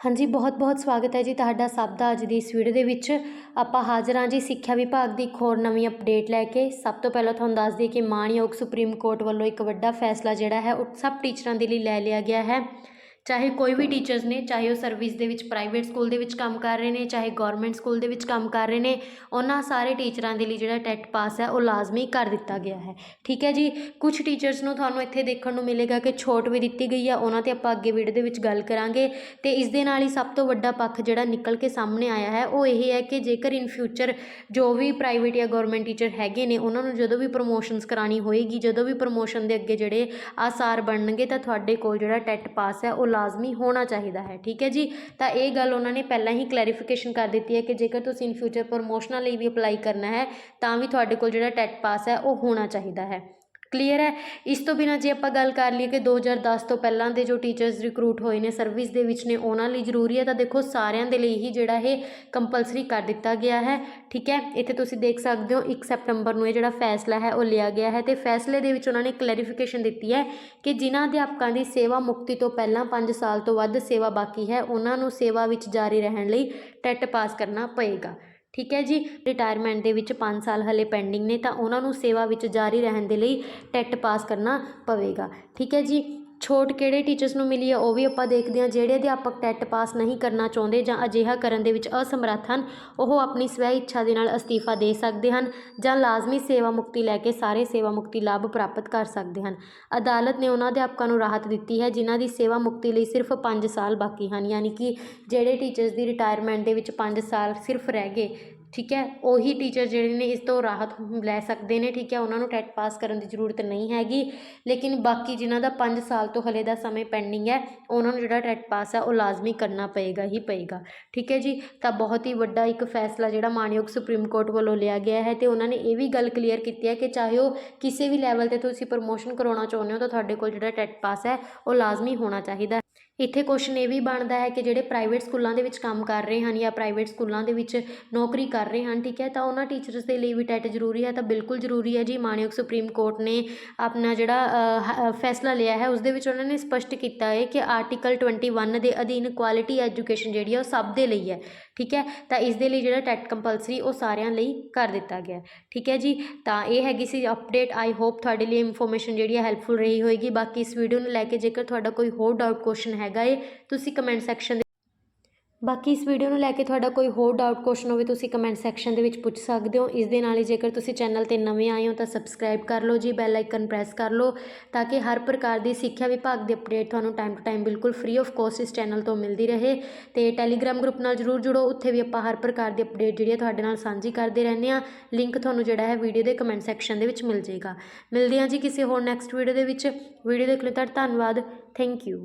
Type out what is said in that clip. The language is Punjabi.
ਹਾਂਜੀ, ਬਹੁਤ ਬਹੁਤ ਸਵਾਗਤ ਹੈ ਜੀ ਤੁਹਾਡਾ ਸਭ ਦਾ ਅੱਜ ਦੀ ਇਸ ਵੀਡੀਓ ਦੇ ਵਿੱਚ। ਆਪਾਂ ਹਾਜ਼ਰ ਹਾਂ ਜੀ ਸਿੱਖਿਆ ਵਿਭਾਗ ਦੀ ਇੱਕ ਹੋਰ ਨਵੀਂ ਅਪਡੇਟ ਲੈ ਕੇ। ਸਭ ਤੋਂ ਪਹਿਲਾਂ ਤੁਹਾਨੂੰ ਦੱਸ ਦਈਏ ਕਿ ਮਾਣਯੋਗ ਸੁਪਰੀਮ ਕੋਰਟ ਵੱਲੋਂ ਇੱਕ ਵੱਡਾ ਫੈਸਲਾ ਜਿਹੜਾ ਹੈ, ਉਹ ਸਭ ਟੀਚਰਾਂ ਦੇ ਲਈ ਲੈ ਲਿਆ ਗਿਆ ਹੈ। ਚਾਹੇ ਕੋਈ ਵੀ ਟੀਚਰਸ ਨੇ, ਚਾਹੇ ਉਹ ਸਰਵਿਸ ਦੇ ਵਿੱਚ ਪ੍ਰਾਈਵੇਟ ਸਕੂਲ ਦੇ ਵਿੱਚ ਕੰਮ ਕਰ ਰਹੇ ਨੇ, ਚਾਹੇ ਗੌਰਮੈਂਟ ਸਕੂਲ ਦੇ ਵਿੱਚ ਕੰਮ ਕਰ ਰਹੇ ਨੇ, ਉਹਨਾਂ ਸਾਰੇ ਟੀਚਰਾਂ ਦੇ ਲਈ ਜਿਹੜਾ ਟੈਟ ਪਾਸ ਹੈ, ਉਹ ਲਾਜ਼ਮੀ ਕਰ ਦਿੱਤਾ ਗਿਆ ਹੈ। ਠੀਕ ਹੈ ਜੀ? ਕੁਝ ਟੀਚਰਸ ਨੂੰ ਤੁਹਾਨੂੰ ਇੱਥੇ ਦੇਖਣ ਨੂੰ ਮਿਲੇਗਾ ਕਿ ਛੋਟ ਵੀ ਦਿੱਤੀ ਗਈ ਆ, ਉਹਨਾਂ ਤੇ ਆਪਾਂ ਅੱਗੇ ਵੀਡੀਓ ਦੇ ਵਿੱਚ ਗੱਲ ਕਰਾਂਗੇ। ਤੇ ਇਸ ਦੇ ਨਾਲ ਹੀ ਸਭ ਤੋਂ ਵੱਡਾ ਪੱਖ ਜਿਹੜਾ ਨਿਕਲ ਕੇ ਸਾਹਮਣੇ ਆਇਆ ਹੈ, ਉਹ ਇਹ ਹੈ ਕਿ ਜੇਕਰ ਇਨ ਫਿਊਚਰ ਜੋ ਵੀ ਪ੍ਰਾਈਵੇਟ ਜਾਂ ਗਵਰਨਮੈਂਟ ਟੀਚਰ ਹੈਗੇ ਨੇ, ਉਹਨਾਂ ਨੂੰ ਜਦੋਂ ਵੀ ਪ੍ਰੋਮੋਸ਼ਨਸ ਕਰਾਣੀ ਹੋਏਗੀ, ਜਦੋਂ ਵੀ ਪ੍ਰੋਮੋਸ਼ਨ ਦੇ ਅੱਗੇ ਜਿਹੜੇ ਆਸਾਰ ਬਣਨਗੇ, ਤਾਂ ਤੁਹਾਡੇ ਕੋਲ ਜਿਹੜਾ ਟੈਟ ਪਾਸ ਹੈ, ਉਹ ਲਾਜ਼ਮੀ ਹੋਣਾ ਚਾਹੀਦਾ ਹੈ, ਠੀਕ ਹੈ ਜੀ? ਤਾਂ ਇਹ ਗੱਲ ਉਹਨਾਂ ਨੇ ਪਹਿਲਾਂ ਹੀ ਕਲੈਰੀਫਿਕੇਸ਼ਨ ਕਰ ਦਿੱਤੀ ਹੈ ਕਿ ਜੇਕਰ ਤੁਸੀਂ ਇਨ ਫਿਊਚਰ ਪ੍ਰਮੋਸ਼ਨਾਂ ਲਈ ਵੀ ਅਪਲਾਈ ਕਰਨਾ ਹੈ, ਤਾਂ ਵੀ ਤੁਹਾਡੇ ਕੋਲ ਜਿਹੜਾ ਟੈਟ ਪਾਸ ਹੈ, ਉਹ ਹੋਣਾ ਚਾਹੀਦਾ ਹੈ। ਕਲੀਅਰ ਹੈ। ਇਸ ਤੋਂ ਬਿਨਾਂ ਜੇ ਆਪਾਂ ਗੱਲ ਕਰ ਲਈਏ ਕਿ 2010 ਤੋਂ ਪਹਿਲਾਂ ਦੇ ਜੋ ਟੀਚਰਸ ਰਿਕਰੂਟ ਹੋਏ ਨੇ ਸਰਵਿਸ ਦੇ ਵਿੱਚ ਨੇ, ਉਹਨਾਂ ਲਈ ਜ਼ਰੂਰੀ ਹੈ, ਤਾਂ ਦੇਖੋ ਸਾਰਿਆਂ ਦੇ ਲਈ ਹੀ ਜਿਹੜਾ ਇਹ ਕੰਪਲਸਰੀ ਕਰ ਦਿੱਤਾ ਗਿਆ ਹੈ। ਠੀਕ ਹੈ? ਇੱਥੇ ਤੁਸੀਂ ਦੇਖ ਸਕਦੇ ਹੋ 1 ਸੈਪਟੰਬਰ ਨੂੰ ਇਹ ਜਿਹੜਾ ਫੈਸਲਾ ਹੈ, ਉਹ ਲਿਆ ਗਿਆ ਹੈ ਤੇ ਫੈਸਲੇ ਦੇ ਵਿੱਚ ਉਹਨਾਂ ਨੇ ਕਲੈਰੀਫਿਕੇਸ਼ਨ ਦਿੱਤੀ ਹੈ ਕਿ ਜਿਨ੍ਹਾਂ ਅਧਿਆਪਕਾਂ ਦੀ ਸੇਵਾ ਮੁਕਤੀ ਤੋਂ ਪਹਿਲਾਂ 5 ਸਾਲ ਤੋਂ ਵੱਧ ਸੇਵਾ ਬਾਕੀ ਹੈ, ਉਹਨਾਂ ਨੂੰ ਸੇਵਾ ਵਿੱਚ ਜਾਰੀ ਰਹਿਣ ਲਈ ਟੈਟ ਪਾਸ ਕਰਨਾ ਪਏਗਾ। ਠੀਕ ਹੈ ਜੀ? ਰਿਟਾਇਰਮੈਂਟ ਦੇ ਵਿੱਚ ਪੰਜ ਸਾਲ ਹਲੇ ਪੈਂਡਿੰਗ ਨੇ ਤਾਂ ਉਹਨਾਂ ਨੂੰ ਸੇਵਾ ਵਿੱਚ ਜਾਰੀ ਰਹਿਣ ਦੇ ਲਈ ਟੈਟ ਪਾਸ ਕਰਨਾ ਪਵੇਗਾ। ਠੀਕ ਹੈ ਜੀ? ਛੋਟ ਕਿਹੜੇ ਟੀਚਰਸ ਨੂੰ ਮਿਲੀ ਹੈ ਉਹ ਵੀ ਆਪਾਂ ਦੇਖਦੇ ਹਾਂ। ਜਿਹੜੇ ਅਧਿਆਪਕ ਟੈਟ ਪਾਸ ਨਹੀਂ ਕਰਨਾ ਚਾਹੁੰਦੇ ਜਾਂ ਅਜਿਹਾ ਕਰਨ ਦੇ ਵਿੱਚ ਅਸਮਰੱਥ ਹਨ, ਉਹ ਆਪਣੀ ਸਵੈ ਇੱਛਾ ਦੇ ਨਾਲ ਅਸਤੀਫਾ ਦੇ ਸਕਦੇ ਹਨ ਜਾਂ ਲਾਜ਼ਮੀ ਸੇਵਾ ਮੁਕਤੀ ਲੈ ਕੇ ਸਾਰੇ ਸੇਵਾ ਮੁਕਤੀ ਲਾਭ ਪ੍ਰਾਪਤ ਕਰ ਸਕਦੇ ਹਨ। ਅਦਾਲਤ ਨੇ ਉਹਨਾਂ ਅਧਿਆਪਕਾਂ ਨੂੰ ਰਾਹਤ ਦਿੱਤੀ ਹੈ, ਜਿਨ੍ਹਾਂ ਦੀ ਸੇਵਾ ਮੁਕਤੀ ਲਈ ਸਿਰਫ 5 ਸਾਲ ਬਾਕੀ ਹਨ। ਯਾਨੀ ਕਿ ਜਿਹੜੇ ਟੀਚਰਸ ਦੀ ਰਿਟਾਇਰਮੈਂਟ ਦੇ ਵਿੱਚ 5 ਸਾਲ ਸਿਰਫ ਰਹਿ ਗਏ ਠੀਕ ਹੈ? ਉਹੀ ਟੀਚਰ ਜਿਹੜੇ ਨੇ ਇਸ ਤੋਂ ਰਾਹਤ ਲੈ ਸਕਦੇ ਨੇ, ਠੀਕ ਹੈ? ਉਹਨਾਂ ਨੂੰ ਟੈਟ ਪਾਸ ਕਰਨ ਦੀ ਜ਼ਰੂਰਤ ਨਹੀਂ ਹੈਗੀ। ਲੇਕਿਨ ਬਾਕੀ ਜਿਨ੍ਹਾਂ ਦਾ 5 ਸਾਲ ਤੋਂ ਹਲੇ ਦਾ ਸਮੇਂ ਪੈਂਡਿੰਗ ਹੈ, ਉਹਨਾਂ ਨੂੰ ਜਿਹੜਾ ਟੈਟ ਪਾਸ ਹੈ, ਉਹ ਲਾਜ਼ਮੀ ਕਰਨਾ ਪਏਗਾ ਹੀ ਪਏਗਾ। ਠੀਕ ਹੈ ਜੀ? ਤਾਂ ਬਹੁਤ ਹੀ ਵੱਡਾ ਇੱਕ ਫੈਸਲਾ ਜਿਹੜਾ ਮਾਨਯੋਗ ਸੁਪਰੀਮ ਕੋਰਟ ਵੱਲੋਂ ਲਿਆ ਗਿਆ ਹੈ ਤੇ ਉਹਨਾਂ ਨੇ ਇਹ ਵੀ ਗੱਲ ਕਲੀਅਰ ਕੀਤੀ ਹੈ ਕਿ ਚਾਹੇ ਉਹ ਕਿਸੇ ਵੀ ਲੈਵਲ ਤੇ ਤੁਸੀਂ ਪ੍ਰਮੋਸ਼ਨ ਕਰਾਉਣਾ ਚਾਹੁੰਦੇ ਹੋ, ਤਾਂ ਤੁਹਾਡੇ ਕੋਲ ਜਿਹੜਾ ਟੈਟ ਪਾਸ ਹੈ, ਉਹ ਲਾਜ਼ਮੀ ਹੋਣਾ ਚਾਹੀਦਾ ਇੱਥੇ ਕੁਸ਼ਚਨ ਇਹ ਵੀ ਬਣਦਾ ਹੈ ਕਿ ਜਿਹੜੇ ਪ੍ਰਾਈਵੇਟ ਸਕੂਲਾਂ ਦੇ ਵਿੱਚ ਕੰਮ ਕਰ ਰਹੇ ਹਨ ਜਾਂ ਪ੍ਰਾਈਵੇਟ ਸਕੂਲਾਂ ਦੇ ਵਿੱਚ ਨੌਕਰੀ ਕਰ ਰਹੇ ਹਨ, ਠੀਕ ਹੈ, ਤਾਂ ਉਹਨਾਂ ਟੀਚਰਸ ਦੇ ਲਈ ਵੀ ਟੈਟ ਜ਼ਰੂਰੀ ਹੈ, ਤਾਂ ਬਿਲਕੁਲ ਜ਼ਰੂਰੀ ਹੈ ਜੀ। ਮਾਨਯੋਗ ਸੁਪਰੀਮ ਕੋਰਟ ਨੇ ਆਪਣਾ ਜਿਹੜਾ ਹ- ਫੈਸਲਾ ਲਿਆ ਹੈ ਉਸ ਦੇ ਵਿੱਚ ਉਹਨਾਂ ਨੇ ਸਪਸ਼ਟ ਕੀਤਾ ਹੈ ਕਿ ਆਰਟੀਕਲ 21 ਦੇ ਅਧੀਨ ਕੁਆਲਿਟੀ ਐਜੂਕੇਸ਼ਨ ਜਿਹੜੀ ਹੈ ਉਹ ਸਭ ਦੇ ਲਈ ਹੈ। ਠੀਕ ਹੈ? ਤਾਂ ਇਸ ਦੇ ਲਈ ਜਿਹੜਾ ਟੈਟ ਕੰਪਲਸਰੀ ਉਹ ਸਾਰਿਆਂ ਲਈ ਕਰ ਦਿੱਤਾ ਗਿਆ। ਠੀਕ ਹੈ ਜੀ? ਤਾਂ ਇਹ ਹੈਗੀ ਸੀ ਅਪਡੇਟ। ਆਈ ਹੋਪ ਤੁਹਾਡੇ ਲਈ ਇਨਫੋਰਮੇਸ਼ਨ ਜਿਹੜੀ ਹੈ ਹੈਲਪਫੁਲ ਰਹੀ ਹੋਏਗੀ। ਬਾਕੀ ਇਸ ਵੀਡੀਓ ਨੂੰ ਲੈ ਕੇ ਜੇਕਰ ਤੁਹਾਡਾ ਕੋਈ ਹੋਰ ਡਾਊਟ ਕੁਐਸਚਨ ਹੈਗਾ ਏ, ਤੁਸੀਂ ਕਮੈਂਟ ਸੈਕਸ਼ਨ ਦੇ ਬਾਕੀ ਇਸ ਵੀਡੀਓ ਨੂੰ ਲੈ ਕੇ ਤੁਹਾਡਾ ਕੋਈ ਹੋਰ ਡਾਊਟ ਕੁਐਸਚਨ ਹੋਵੇ, ਤੁਸੀਂ ਕਮੈਂਟ ਸੈਕਸ਼ਨ ਦੇ ਵਿੱਚ ਪੁੱਛ ਸਕਦੇ ਹੋ। ਇਸ ਦੇ ਨਾਲ ਹੀ ਜੇਕਰ ਤੁਸੀਂ ਚੈਨਲ ਤੇ ਨਵੇਂ ਆਏ ਹੋ ਤਾਂ ਸਬਸਕ੍ਰਾਈਬ ਕਰ ਲਓ ਜੀ ਬੈਲ ਆਈਕਨ ਪ੍ਰੈਸ ਕਰ ਲਓ ਤਾਂ ਕਿ ਹਰ ਪ੍ਰਕਾਰ ਦੀ ਸਿੱਖਿਆ ਵਿਭਾਗ ਦੀ ਅਪਡੇਟ ਤੁਹਾਨੂੰ ਟਾਈਮ ਟੂ ਟਾਈਮ ਬਿਲਕੁਲ ਫ੍ਰੀ ਆਫ ਕੋਸਟ ਇਸ ਚੈਨਲ ਤੋਂ ਮਿਲਦੀ ਰਹੇ। ਤੇ ਟੈਲੀਗ੍ਰਾਮ ਗਰੁੱਪ ਨਾਲ ਜਰੂਰ ਜੁੜੋ, ਉੱਥੇ ਵੀ ਆਪਾਂ ਹਰ ਪ੍ਰਕਾਰ ਦੀ ਅਪਡੇਟ ਜਿਹੜੀ ਹੈ ਤੁਹਾਡੇ ਨਾਲ ਸਾਂਝੀ ਕਰਦੇ ਰਹਿੰਦੇ ਆ ਲਿੰਕ ਤੁਹਾਨੂੰ ਜਿਹੜਾ ਹੈ ਵੀਡੀਓ ਦੇ ਕਮੈਂਟ ਸੈਕਸ਼ਨ ਦੇ ਵਿੱਚ ਮਿਲ ਜਾਏਗਾ। ਮਿਲਦੇ ਹਾਂ ਜੀ ਕਿਸੇ ਹੋਰ ਨੈਕਸਟ ਵੀਡੀਓ ਦੇ ਵਿੱਚ। ਵੀਡੀਓ ਦੇਖ ਲਈ ਤੁਹਾਡਾ ਧੰਨਵਾਦ। Thank you